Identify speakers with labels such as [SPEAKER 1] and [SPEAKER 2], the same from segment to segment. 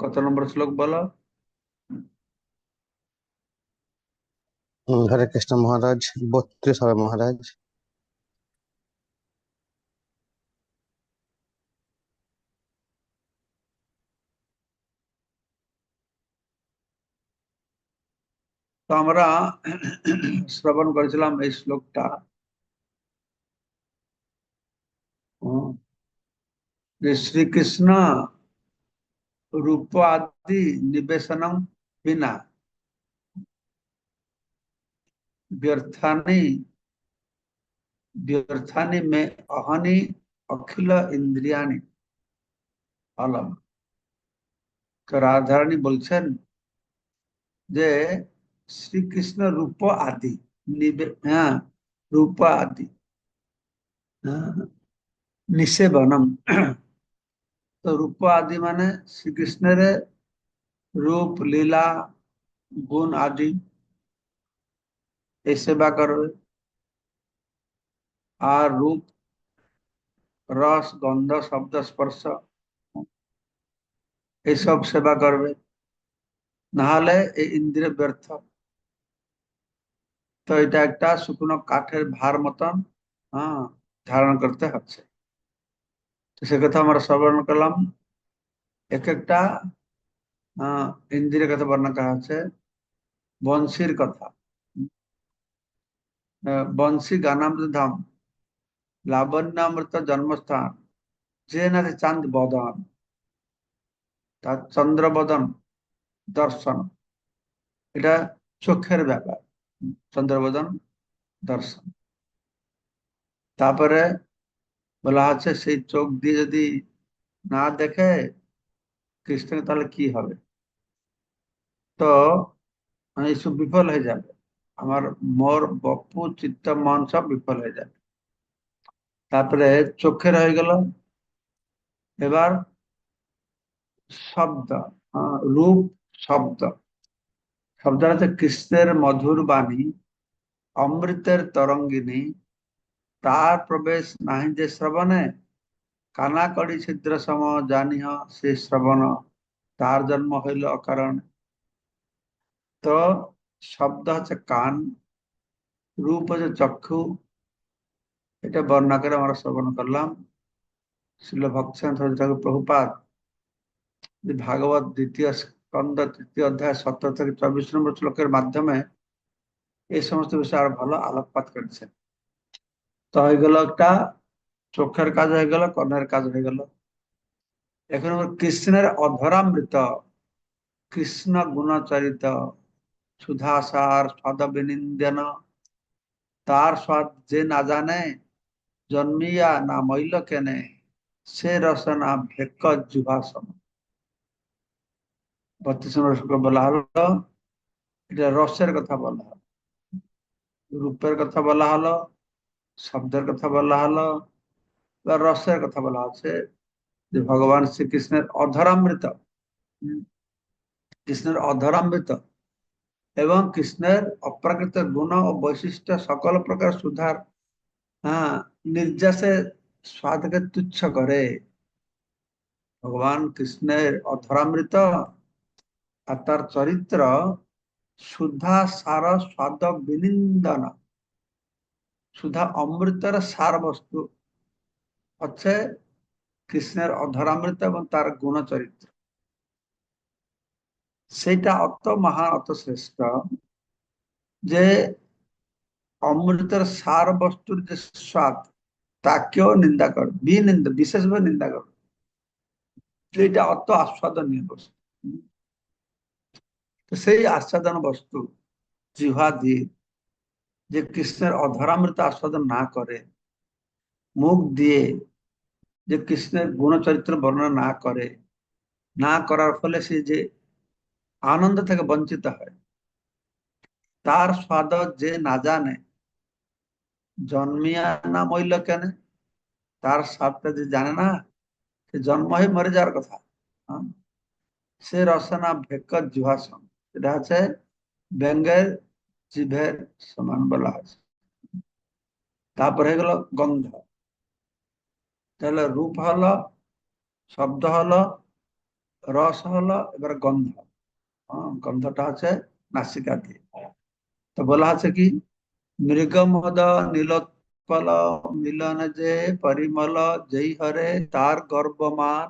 [SPEAKER 1] কত নম্বর শ্লোক বলো?
[SPEAKER 2] হরে কৃষ্ণ মহারাজ বত্রিশ হবে মহারাজ।
[SPEAKER 1] তো আমরা শ্রবণ করেছিলাম এই শ্লোকটা। যে শ্রীকৃষ্ণ রূপ আদি নিবেশনম বিনা व्यर्थानि व्यर्थानि में अहनि अखिल इंद्रियानि अलम তো রাধারানী বলছেন যে শ্রীকৃষ্ণ রূপ আদি নিবে হ্যাঁ রূপ আদি হ্যাঁ, তো রূপ আদি মানে শ্রীকৃষ্ণের রূপ, লীলা, গুণ আদি এই সেবা করবে। আর রূপ, রস, গন্ধ, শব্দ, স্পর্শ এইসব সেবা করবে। নাহলে এই ইন্দ্রিয় ব্যর্থ। তো এটা একটা শুকনো কাঠের ভার মতন হ্যাঁ ধারণ করতে হচ্ছে। সে কথা আমরা শ্রবণ করলাম। এক একটা আহ ইন্দ্রিয় কথা বর্ণনা করা হচ্ছে। বংশীর কথা। বংশী গানামৃত ধাম লাবণ্যামৃত জন্মস্থান যে না চাঁদ বদন, তার চন্দ্রবদন দর্শন। এটা চোখের ব্যাপার। চন্দ্রবদন দর্শন। তারপরে বলা হচ্ছে সেই চোখ দিয়ে যদি না দেখে কৃষ্ণকে তাহলে কি হবে? তো এইসব বিফল হয়ে যাবে। আমার মোর, বপু, চিত্ত, মন সব বিফল হয়ে যাবে। তারপরে চোখের হয়ে গেল। এবার শব্দ রূপ, শব্দ। শব্দ হচ্ছে কৃষ্ণের মধুর বাণী, অমৃতের তরঙ্গিনী তার প্রবেশ নাহি যে শ্রবণে কানাকড়ি ছিদ্র সম জানিহ সে শ্রবণ তার জন্ম হইল অকারণ তো শব্দ হচ্ছে কান রূপ হচ্ছে চক্ষু এটা বর্ণনা করে আমরা শ্রবণ করলাম শিল ঠাকুর প্রভুপাত ভাগবত দ্বিতীয় স্কন্দ তৃতীয় অধ্যায় সতেরো থেকে চব্বিশ নম্বর শ্লোকের মাধ্যমে এই সমস্ত বিষয়ে আরও ভালো আলোকপাত করেছেন তো হয়ে গেল একটা চোখের কাজ হয়ে গেল, কর্ণের কাজ হয়ে গেল। এখন কৃষ্ণের অধরামৃত, কৃষ্ণ গুণচরিত, সুধাসার স্বাদ বিনিন্দন তার স্বাদ যে না জানে জন্মিয়া না মইল কেনে, সে রসনা ভেক জুভাসন বত্রিশ শ্লোকে বলা হলো, এটা রসের কথা বলা হলো। রূপের কথা বলা হলো শব্দের কথা বলা হলো বা রসের কথা বলা হচ্ছে যে ভগবান শ্রীকৃষ্ণের অধরামৃত। কৃষ্ণের অধরামৃত এবং কৃষ্ণের অপ্রাকৃত গুণ ও বৈশিষ্ট্য সকল প্রকার সুধার হ্যাঁ নির্যাসে স্বাদকে তুচ্ছ করে। ভগবান কৃষ্ণের অধরামৃত আর তার চরিত্র সুধা, সার, স্বাদ, বিনিন্দন সুধা অমৃতের সার বস্তু। হচ্ছে কৃষ্ণের অধরামৃত এবং তার গুণ চরিত্র সেটা অত মহান, অত শ্রেষ্ঠ যে অমৃতের সার বস্তুর যে স্বাদ, তাকেও নিন্দা করবে বিনিন্দা, বিশেষভাবে নিন্দা করবে এটা অত আস্বাদনীয় বস্তু। সেই আস্বাদন বস্তু, জিহ্বা দিয়ে যে কৃষ্ণের অধরামৃত আস্বাদন না করে, মুখ দিয়ে যে কৃষ্ণের গুণচরিত্র বর্ণনা না করে, না করার ফলে সে যে আনন্দ থেকে বঞ্চিত হয়, তার স্বাদ যে না জানে, জন্মিয়া না মইল কেন, তার স্বাদটা যে জানে না, সে জন্ম হয়ে মরে যাওয়ার কথা? সে রসনা ভেক জুহাসন এটা হচ্ছে ব্যঙ্গের জিভের সমান বলা আছে তারপরে হয়ে গেল গন্ধ তাহলে রূপ হলো শব্দ হলো রস হলো এবার গন্ধ হ্যাঁ, গন্ধটা হচ্ছে নাসিকা দিয়ে তো বলা আছে কি মৃগমদ নীলোৎপল মিলন যে পরিমল যেই হরে তার গর্বমান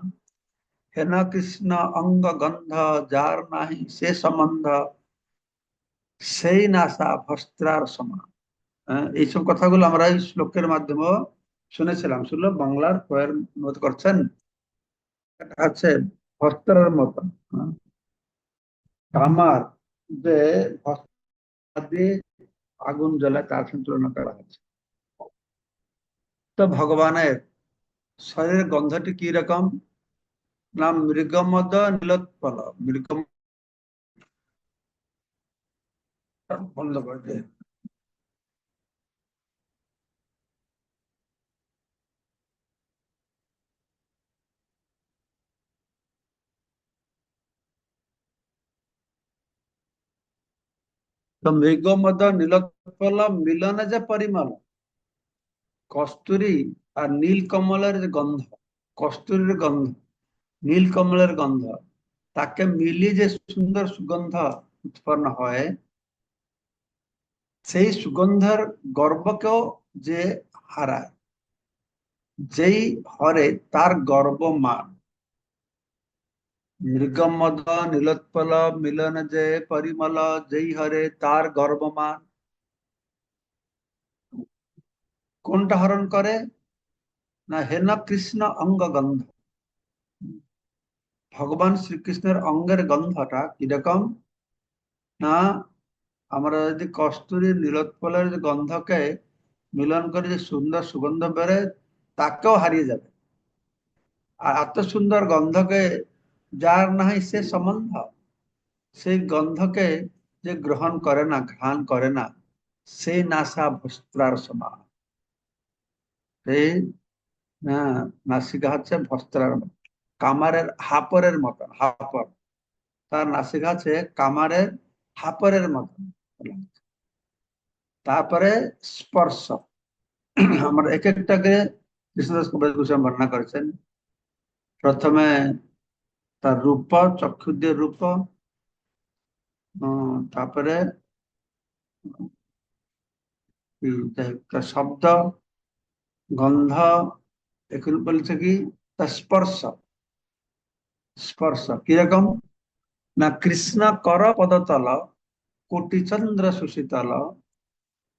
[SPEAKER 1] হেন কৃষ্ণ অঙ্গ গন্ধ যার নাহি সে সম্বন্ধ সেই নাসা ভস্ত্রার সমান। হ্যাঁ, এইসব কথাগুলো আমরা এই শ্লোকের মাধ্যমে শুনেছিলাম। শুনলো বাংলার প্রয়ের মত করছেন? হচ্ছে ভস্ত্রের মতন হ্যাঁ। যে আগুন জ্বলে তার সঙ্গে করা হচ্ছে। তো ভগবানের শরীরের গন্ধটি কি রকম? না মৃগমদ নীলোৎপল। মৃগম বন্ধ করে দে। তো মৃগমদ নীলোৎপল মিলনে যে পরিমল কস্তুরী আর নীল কমলের যে গন্ধ, কস্তুরীর গন্ধ, নীল কমলের গন্ধ, তাকে মিলিয়ে যে সুন্দর সুগন্ধ উৎপন্ন হয় সেই সুগন্ধের গর্বকেও যে হারায়, যেই হরে তার গর্ব মান মৃগমদ নীলোৎপল মিলন যে পরিমল, যেই হরে তার গর্বমান। কোনটা হরণ করে? না, হেন কৃষ্ণ অঙ্গ গন্ধ ভগবান শ্রীকৃষ্ণের অঙ্গের গন্ধটা কীরকম? না আমরা যদি কস্তুরী নীলোৎপলের যে গন্ধকে মিলন করে যে সুন্দর সুগন্ধ বেড়ে তাকেও হারিয়ে যাবে। আর এত সুন্দর গন্ধকে যার নাই সে সম্বন্ধ, সেই গন্ধকে যে গ্রহণ করে না, ঘ্রাণ করে না সেই নাসা ভস্ত্রার সমান। সেই নাসিকা হচ্ছে ভস্ত্রার মতো, কামারের হাপরের মতন হাপর। তার নাসিকা হচ্ছে কামারের হাপরের মতন তারপরে স্পর্শ। আমরা এক একটাকে কৃষ্ণদাস কবিরাজ বর্ণনা করেছেন। প্রথমে তার রূপ চক্ষু দিয়ে রূপ তারপরে শব্দ, গন্ধ এখন বলছে কি? তার স্পর্শ। স্পর্শ। কীরকম? না, কৃষ্ণ কর পদতল কোটি চন্দ্র সুশীতল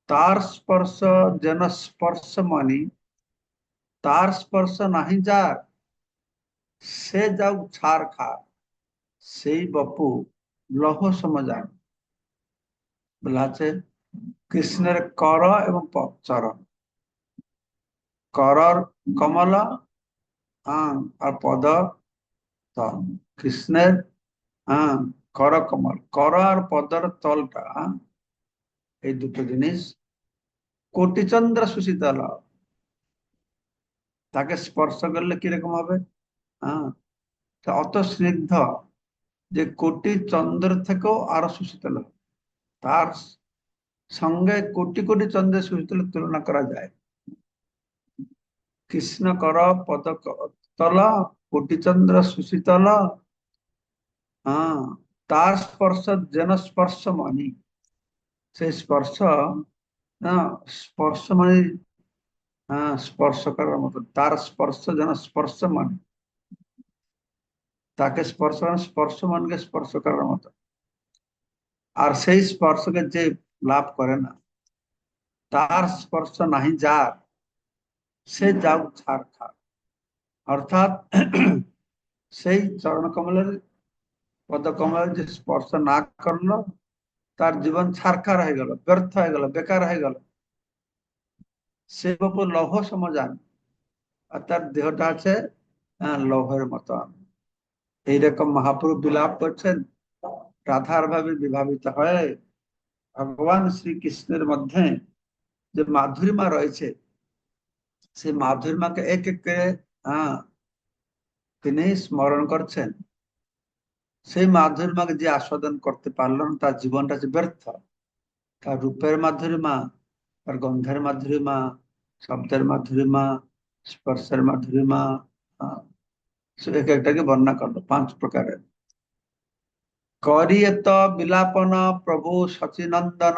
[SPEAKER 1] তার স্পর্শ যেন স্পর্শ মানি তার স্পর্শ নাহি যার সে যাও ছাড় খা সেই বপু লহ সমজান বলা আছে কৃষ্ণের কর এবং চরণ করর কমল আর পদ কৃষ্ণের হ্যাঁ কর কমল। কর আর পদর তলটা, এই দুটো জিনিস, কোটিচন্দ্র সুশীতল। তাকে স্পর্শ করলে কীরকম হবে? হ্যাঁ। অত স্নিগ্ধ যে কোটি চন্দ্র থেকেও আরও সুশীতল। তার সঙ্গে কোটি কোটি চন্দ্রের সুশীতল তুলনা করা যায়। কৃষ্ণ কর পদক তল, কোটিচন্দ্র সুশীতল। হ্যাঁ। তার স্পর্শ যেন স্পর্শ মানি সেই স্পর্শ স্পর্শ মানে হ্যাঁ স্পর্শ করার মতো। তার স্পর্শ যেন স্পর্শ মানে তাকে স্পর্শ স্পর্শ মানকে স্পর্শ করার মতো। আর সেই স্পর্শকে যে লাভ করে না, তার স্পর্শ নাহি যার, সে যাও ছাড় খার অর্থাৎ সেই চরণ কমলের পদ কমলের যে স্পর্শ না করল, তার জীবন ছারখার হয়ে গেল, ব্যর্থ হয়ে গেল, বেকার হয়ে গেল। সে বাপু লৌহ সমাজান, আর তার দেহটা আছে লৌহের মতন। এইরকম মহাপুরুষ বিলাপ করছেন, রাধার ভাবে বিভাবিত হয়ে ভগবান শ্রীকৃষ্ণের মধ্যে যে মাধুরিমা রয়েছে, সেই মাধুরিমাকে এক এক করে, আহ, তিনি স্মরণ করছেন। সেই মাধুরিমাকে যে আস্বাদন করতে পারল না, তার জীবনটা যে ব্যর্থ। তার রূপের মাধুরিমা তার গন্ধের মাধুরিমা শব্দের মাধুরিমা স্পর্শের মাধুরিমা এক একটাকে বর্ণনা করল, পাঁচ প্রকারের। করিয়ত বিলাপন প্রভু সচিনন্দন,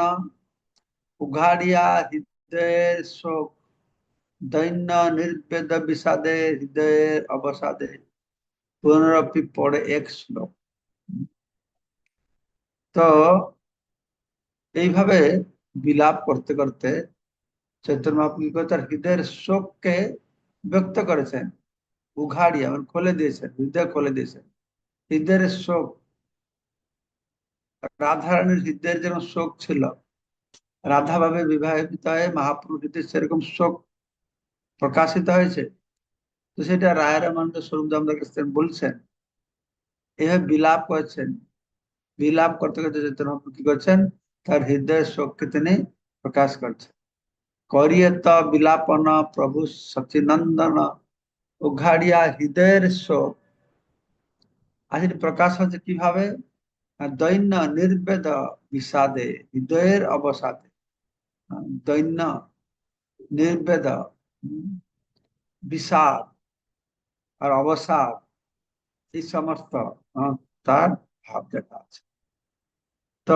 [SPEAKER 1] উঘাড়িয়া হৃদয়ের শোক, দৈন্য নির্বেদ বিষাদে হৃদয়ের অবসাদে। পুনরপি পড়ে এক শ্লোক। তো এইভাবে বিলাপ করতে করতে চৈতন্য মহাপ্রভু তার হৃদয়ের শোককে ব্যক্ত করেছেন উঘাড়িয়া মানে খুলে দিয়েছেন, হৃদয় খুলে দিয়েছেন। হৃদয়ের শোক, রাধারানীর হৃদয়ের যেন শোক ছিল রাধা ভাবে বিবাহিত হয়ে মহাপ্রভু হৃদয় সেরকম শোক প্রকাশিত হয়েছে। তো সেটা রায়ের আনন্দ স্বরূপ দামদার কাছে বলছেন, এভাবে বিলাপ করেছেন। বিলাপ করতে করতে চৈতন্য কি করছেন? তার হৃদয়ের শোককে তিনি প্রকাশ করছেন করিয়ত বিলাপন প্রভু সচিনন্দন, উঘাড়িয়া হৃদয়ের শোক। এটি প্রকাশ হচ্ছে কীভাবে? দৈন্য নির্বেদ বিষাদে, হৃদয়ের অবসাদে। দৈন্য নির্বেদ বিষাদ আর অবসাদ, এই সমস্ত তার ভাব দেখা আছে তো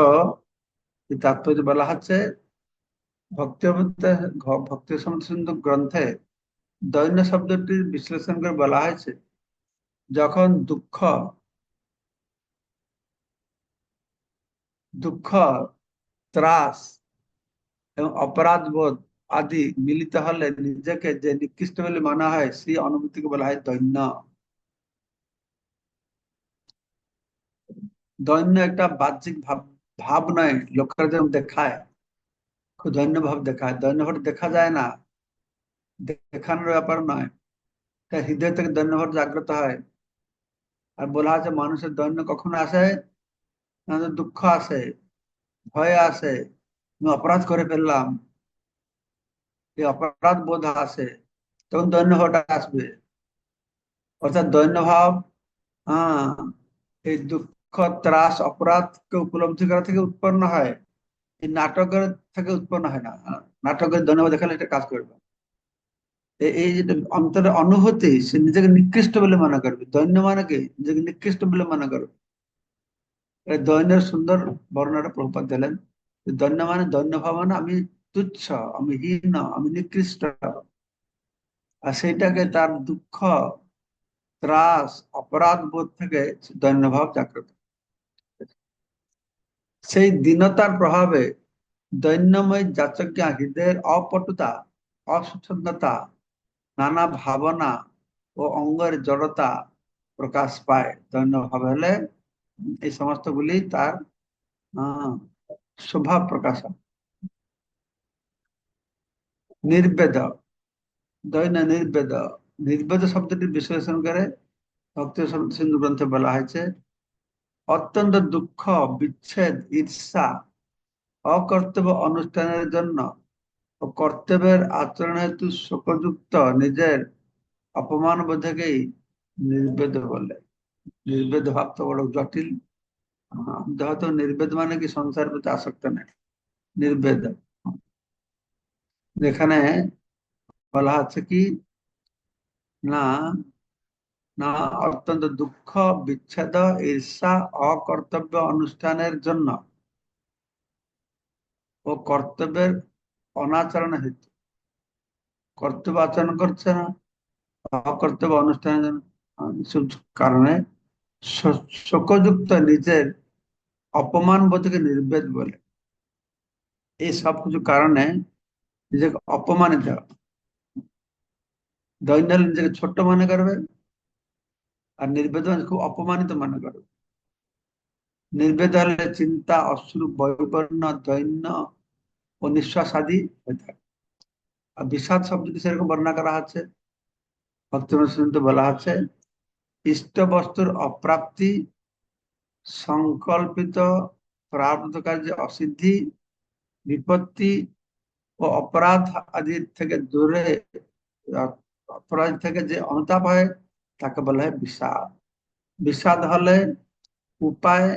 [SPEAKER 1] তাৎপর্য বলা হচ্ছে ভক্তি ভক্তি সিন্ধু গ্রন্থে দৈন্য শব্দটির বিশ্লেষণ করে বলা হয়েছে, যখন দুঃখ দুঃখ, ত্রাস এবং অপরাধ বোধ আদি মিলিত হলে নিজেকে যে নিকৃষ্ট বলে মানা হয়, সেই অনুভূতিকে বলা হয় দৈন্য। দৈন্য একটা বাহ্যিক ভাব ভাব নয় লোকেরা যেমন দেখায় খুব দৈন্য ভাব দেখায়। দৈন্য ভাব দেখা যায় না, দেখানোর ব্যাপার নয়। তাই হৃদয় থেকে দৈন্য ভাব জাগ্রত হয়। আর বলা আছে মানুষের দৈন্য কখন আসে, না তো দুঃখ আসে, ভয় আসে, আমি অপরাধ করে ফেললাম, এই অপরাধ বোধ আসে, তখন দৈন্য ভাবটা আসবে। অর্থাৎ দৈন্য ভাব হ্যাঁ এই দুঃখ ত্রাস অপরাধকে উপলব্ধি করা থেকে উৎপন্ন হয় নাটকের থেকে উৎপন্ন হয় না। নাটকের দৈন্য দেখালে এটা কাজ করবে। এই যে অন্তরের অনুভূতি, সে নিজেকে নিকৃষ্ট বলে মনে করবে। দৈন্য মানে কি? নিজেকে নিকৃষ্ট বলে মনে করবে। দৈন্যের সুন্দর বর্ণনা প্রভুপাত দিলেন। দৈন্য মানে দৈন্য ভাব মানে আমি তুচ্ছ, আমি হীন, আমি নিকৃষ্ট। আর সেইটাকে তার দুঃখ, ত্রাস অপরাধ বোধ থেকে দৈন্য ভাব জাগ্রত। সেই দীনতার প্রভাবে দৈন্যময় যাচজ্ঞা হৃদয়ের অপটুতা অস্বচ্ছন্দতা নানা ভাবনা ও অঙ্গের জড়তা প্রকাশ পায়। দৈন্য ভাব হলে এই সমস্ত গুলি তার স্বভাব প্রকাশ নির্বেদ দৈন্য নির্বেদ নির্বেদ শব্দটি বিশ্লেষণ করে ভক্তি সিন্ধু গ্রন্থে বলা হয়েছে অত্যন্ত দুঃখ, বিচ্ছেদ, ঈর্ষা, অকর্তব্য অনুষ্ঠানের জন্য ও কর্তব্যের আচরণ হেতু শোকযুক্ত নিজের অপমান বোধকেই নির্বেদ বলে। নির্বেদ ভাব তো বড় জটিল। হয়তো নির্বেদ মানে কি সংসার প্রতি আসক্ত নেই, নির্বেদ। যেখানে বলা হচ্ছে কি, না না, অত্যন্ত দুঃখ, বিচ্ছেদ, ঈর্ষা, অকর্তব্য অনুষ্ঠানের জন্য ও কর্তব্যের অনাচরণ হেতু। কর্তব্য আচরণ করছে না, অকর্তব্য অনুষ্ঠানের জন্য কারণে শোকযুক্ত নিজের অপমান বোধকে নির্বেদ বলে। এই সব কিছু কারণে নিজেকে অপমানিত। হলে নিজেকে ছোট্ট মনে করবে আর নির্বেদ খুব অপমানিত মনে করবে নির্বেদ হলে চিন্তা, অশ্রু, বৈবর্ণ, দৈন্য ও নিঃশ্বাস আদি হয়ে থাকে। আর বিষাদ শব্দটি সেরকম বর্ণনা করা আছে ভক্তি বলা আছে ইষ্ট বস্তুর অপ্রাপ্তি, সংকল্পিত প্রারব্ধ কার্যে অসিদ্ধি, বিপত্তি ও অপরাধ আদি থেকে দূরে, অপরাধ থেকে যে অনুতাপ হয় তাকে বলা হয় বিষাদ বিষাদ হলে উপায়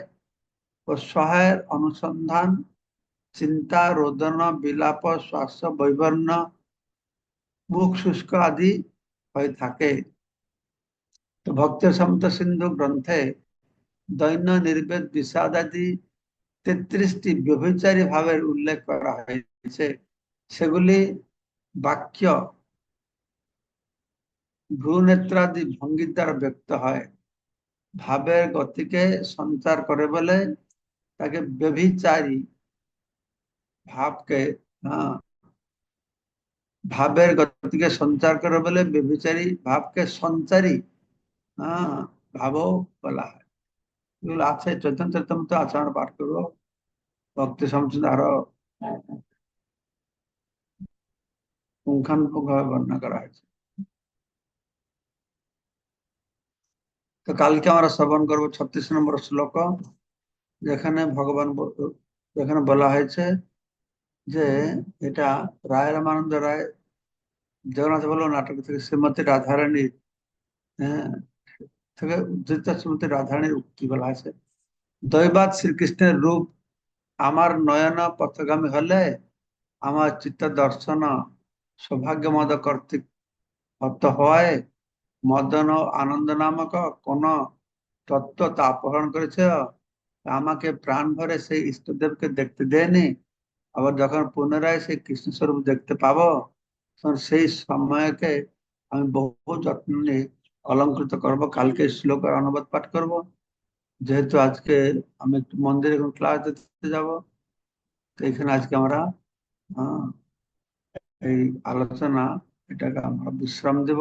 [SPEAKER 1] ও সহায়ের অনুসন্ধান চিন্তা রোদন বিলাপ শ্বাস বৈবর্ণ মুখ শুষ্ক আদি হয়ে থাকে তো ভক্ত সমত সিন্ধু গ্রন্থে দৈন্য নির্বেদ বিষাদ আদি তেত্রিশটি ব্যভিচারী ভাবের উল্লেখ করা হয়েছে সেগুলি বাক্য ভ্রুনেত্রাদি ভঙ্গির দ্বারা ব্যক্ত হয়। ভাবের গতিকে সঞ্চার করে বলে তাকে ব্যভিচারী ভাবকে হ্যাঁ ভাবের গতিকে সঞ্চার করে বলে ব্যভিচারী ভাবকে সঞ্চারী হ্যাঁ ভাবও বলা হয়। এগুলো আছে চৈতন্য চৈতন্য আছে আমরা পাঠ করব। ভক্তি সমস্ত আরও পুঙ্খানুপুঙ্খভাবে বর্ণনা করা হয়েছে। তো কালকে আমরা শ্রবণ করব ছত্রিশ নম্বর শ্লোক, যেখানে ভগবান যেখানে বলা হয়েছে যে এটা রায় রামানন্দ রায়, জগন্নাথ বল, নাটক থেকে শ্রীমতী রাধারানীর হ্যাঁ থেকে উদ্ধৃত শ্রীমতী রাধারানীর উক্তি বলা আছে দৈবাদ শ্রীকৃষ্ণের রূপ আমার নয়ন পথগামী হলে আমার চিত্ত দর্শন সৌভাগ্য মদ কর্তৃক হত হয়। মদন ও আনন্দ নামক কোন তত্ত্ব তা অপহরণ করেছে? আমাকে প্রাণ ভরে সেই ইষ্টদেবকে দেখতে দেয়নি। আবার যখন পুনরায় সেই কৃষ্ণ স্বরূপ দেখতে পাবো, তখন সেই সময়কে আমি বহু যত্ন নিয়ে অলঙ্কৃত করব। কালকে শ্লোকের অনুবাদ পাঠ করব। যেহেতু আজকে আমি একটু মন্দিরে এখন ক্লাস দিতে যাব, তো এখানে আজকে আমরা এই আলোচনা, এটাকে আমরা বিশ্রাম দেব।